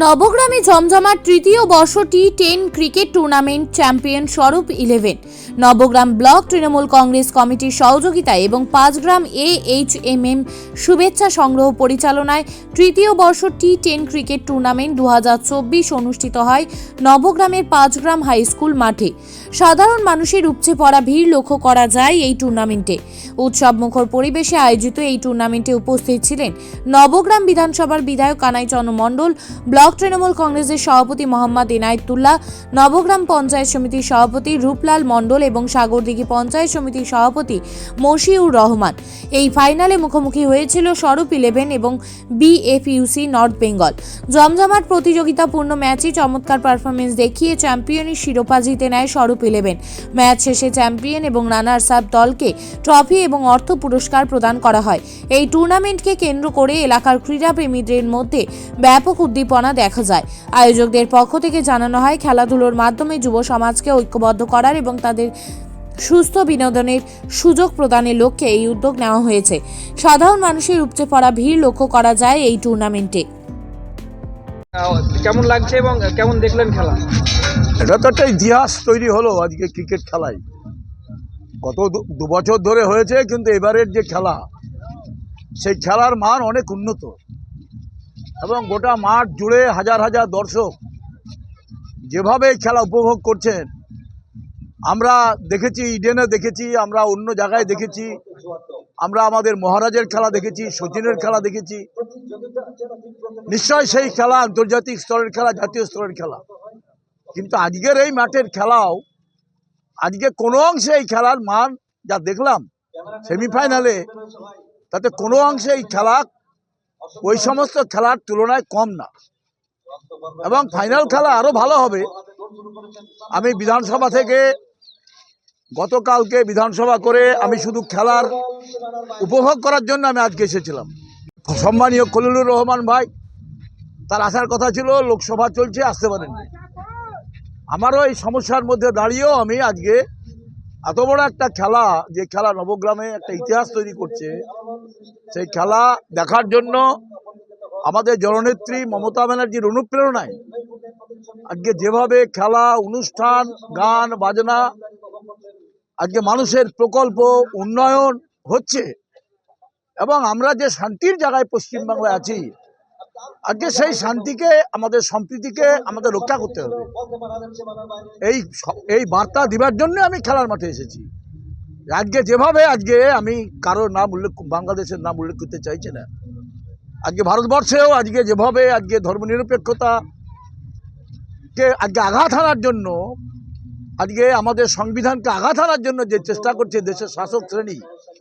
নবগ্রামে জমজমাট তৃতীয় বর্ষ T ten cricket tournament champion Swarup Eleven. Nabagram block Trinamool Congress কমিটির সহযোগিতায় এবং Panchgram A H M M শুভেচ্ছা সংগ্রহ পরিচালনায় তৃতীয় বর্ষ টি টেন ক্রিকেট টুর্নামেন্ট দু হাজার চব্বিশ অনুষ্ঠিত হয় নবগ্রামের পাঁচগ্রাম হাই স্কুল মাঠে। সাধারণ মানুষের উপচে পড়া ভিড় লক্ষ্য করা যায় এই টুর্নামেন্টে। উৎসব মুখর পরিবেশে আয়োজিত এই টুর্নামেন্টে উপস্থিত ছিলেন নবগ্রাম বিধানসভার বিধায়ক কানাইচন্দ্র মণ্ডল, ব্লক তৃণমূল কংগ্রেসের সভাপতি মোহাম্মদ ইনায়েতুল্লাহ নবগ্রাম পঞ্চায়েত সমিতির সভাপতি রূপলাল মণ্ডল এবং সাগরদিঘি পঞ্চায়েত সমিতির সভাপতি মশিউর রহমান। এই ফাইনালে মুখোমুখি হয়েছিল স্বরূপ ইলেভেন এবং বিএফইউসি নর্থ বেঙ্গল। জমজমাট প্রতিযোগিতাপূর্ণ ম্যাচে চমৎকার পারফরমেন্স দেখিয়ে চ্যাম্পিয়নের শিরোপা জিতে নেয় স্বরূপ ইলেভেন। ম্যাচ শেষে চ্যাম্পিয়ন এবং রানার্স আপ দলকে ট্রফি এবং অর্থ পুরস্কার প্রদান করা হয়। এই টুর্নামেন্টকে কেন্দ্র করে এলাকার ক্রীড়াপ্রেমীদের মধ্যে ব্যাপক উদ্দীপনা দেখা যায়। আয়োজকদের পক্ষ থেকে জানানো হয় খেলাধুলোর মাধ্যমে যুব সমাজকে ঐক্যবদ্ধ করার এবং তাদের সুস্থ বিনোদনের সুযোগ প্রদানের লক্ষ্যে এই উদ্যোগ নেওয়া হয়েছে। সাধারণ মানুষের উপচে পড়া ভিড় লক্ষ্য করা যায় এই টুর্নামেন্টে কেমন লাগছে এবং কেমন দেখলেন খেলা? এটা তো একটা ইতিহাস তৈরি হলো আজকে ক্রিকেট খেলায় গত দু- দু বছর ধরে হয়েছে কিন্তু এবারের যে খেলা সেই খেলার মান অনেক উন্নত। এবং গোটা মাঠ জুড়ে হাজার হাজার দর্শক যেভাবে খেলা উপভোগ করছেন, আমরা দেখেছি, ইডেনে দেখেছি, আমরা অন্য জায়গায় দেখেছি, আমরা আমাদের মহারাজের খেলা দেখেছি, সচিনের খেলা দেখেছি। নিশ্চয় সেই খেলা আন্তর্জাতিক স্তরের খেলা, জাতীয় স্তরের খেলা। কিন্তু আজকের এই মাঠের খেলাও, আজকে কোনো অংশে এই খেলার মান যা দেখলাম, সেমিফাইনালে, তাতে কোনো অংশে এই খেলা ওই সমস্ত খেলার তুলনায় কম না। এবং ফাইনাল খেলা আরও ভালো হবে। আমি বিধানসভা থেকে গতকালকে বিধানসভা করে আমি শুধু খেলার উপভোগ করার জন্য আমি আজকে এসেছিলাম। সম্মানীয় খলিলুর রহমান ভাই তার আসার কথা ছিল লোকসভা চলছে আসতে পারেননি। আমারও এই সমস্যার মধ্যে দাঁড়িয়েও আমি আজকে এত বড় একটা খেলা, যে খেলা নবগ্রামে একটা ইতিহাস তৈরি করছে, সেই খেলা দেখার জন্য আমাদের জননেত্রী মমতা ব্যানার্জির অনুপ্রেরণায় আজকে যেভাবে খেলা, অনুষ্ঠান, গান, বাজনা, আজকে মানুষের প্রকল্প, উন্নয়ন হচ্ছে, এবং আমরা যে শান্তির জায়গায় পশ্চিমবাংলায় আছি আজকে সেই শান্তিকে, আমাদের সম্প্রীতিকে আমাদের রক্ষা করতে হবে। এই এই বার্তা দিবার জন্য আমি খেলার মাঠে এসেছি। আজকে যেভাবে আজকে আমি কারোর নাম উল্লেখ বাংলাদেশের নাম উল্লেখ করতে চাইছি না। আজকে ভারতবর্ষেও আজকে যেভাবে আজকে ধর্মনিরপেক্ষতা কে আজকে আঘাত হানার জন্য, আজকে আমাদের সংবিধানকে আঘাত হানার জন্য যে চেষ্টা করছে দেশের শাসক শ্রেণি,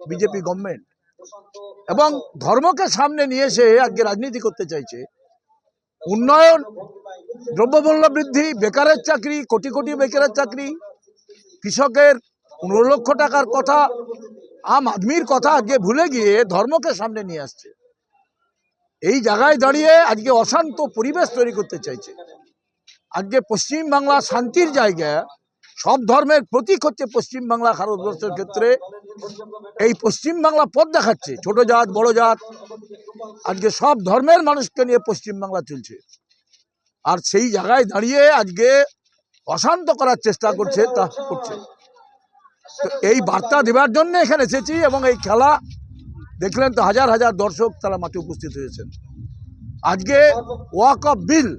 বিজেপি গভর্নমেন্ট এবং ধর্মকে সামনে নিয়ে এসে আজকে রাজনীতি করতে চাইছে। উন্নয়ন, দ্রব্যমূল্য বৃদ্ধি, বেকারের চাকরি, কোটি কোটি বেকারের চাকরি, কৃষকের পনেরো লক্ষ টাকার কথা, আম আদমির কথা আজকে ভুলে গিয়ে ধর্মকে সামনে নিয়ে আসছে। এই জায়গায় দাঁড়িয়ে আজকে অশান্ত পরিবেশ তৈরি করতে চাইছে। আজকে পশ্চিমবাংলা শান্তির জায়গা সব ধর্মের প্রতীক হচ্ছে পশ্চিমবাংলা ভারতবর্ষের ক্ষেত্রে। এই পশ্চিমবাংলা পথ দেখাচ্ছে, ছোট জাত, বড় জাত। আজকে সব ধর্মের মানুষকে নিয়ে পশ্চিমবাংলা চলছে। আর সেই জায়গায় দাঁড়িয়ে আজকে অশান্ত করার চেষ্টা করছে, তা করছে। তো এই বার্তা দেবার জন্য এখানে এসেছি এবং এই খেলা দেখলেন তো হাজার হাজার দর্শক তারা মাঠে উপস্থিত হয়েছেন। আজকে ওয়াক অফ বিল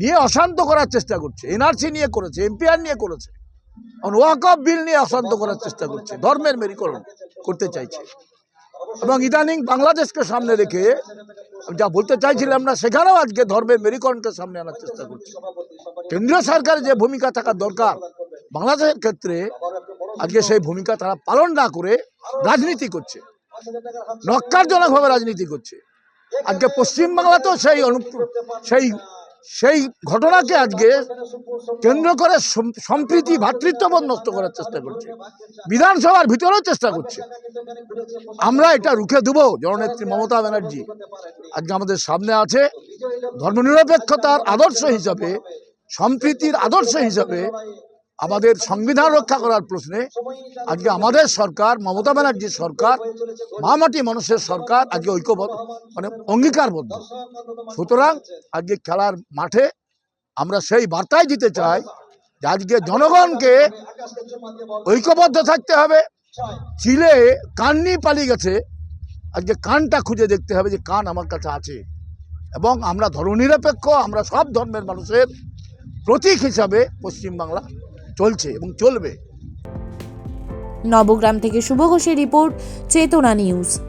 নিয়ে অশান্ত করার চেষ্টা করছে। এনআরসি নিয়ে করেছে এমপিআর নিয়ে করেছে। ওয়াক অফ বিল নিয়ে অশান্ত করার চেষ্টা করছে, ধর্মের মেরুকরণ করতে চাইছে। এবং ইদানিং বাংলাদেশকে সামনে রেখে যা বলতে চাইছিলাম না, সেখানেও আজকে ধর্মের মেরুকরণকে সামনে আনার চেষ্টা করছে। কেন্দ্রীয় সরকারের যে ভূমিকা থাকা দরকার, বাংলাদেশের ক্ষেত্রে আজকে সেই ভূমিকা তারা পালন না করে রাজনীতি করছে। নক্কারজনকভাবে রাজনীতি করছে। আজকে পশ্চিমবাংলাতেও সেই অনু সেই সেই ঘটনাকে আজকে কেন্দ্র করে সম্প্রীতি, ভাতৃত্ববোধ নষ্ট করার চেষ্টা করছে। বিধানসভার ভিতরেও চেষ্টা করছে। আমরা এটা রুখে দেব, জননেত্রী মমতা ব্যানার্জি। আজকে আমাদের সামনে আছে ধর্মনিরপেক্ষতার আদর্শ হিসাবে, সম্প্রীতির আদর্শ হিসাবে আমাদের সংবিধান রক্ষা করার প্রশ্নে আজকে আমাদের সরকার মমতা ব্যানার্জির সরকার মামাটি মানুষের সরকার আজকে ঐক্যবদ্ধ মানে অঙ্গীকারবদ্ধ। সুতরাং আজকে খেলার মাঠে আমরা সেই বার্তাই দিতে চাই যে আজকে জনগণকে ঐক্যবদ্ধ থাকতে হবে। চিলে কান নিয়ে পালিয়ে গেছে। আজকে কানটা খুঁজে দেখতে হবে যে কান আমার কাছে আছে। এবং আমরা ধর্মনিরপেক্ষ আমরা সব ধর্মের মানুষের প্রতীক হিসাবে পশ্চিমবাংলা চলছে এবং চলবে। নবগ্রাম থেকে শুভ ঘোষের রিপোর্ট চেতনা নিউজ।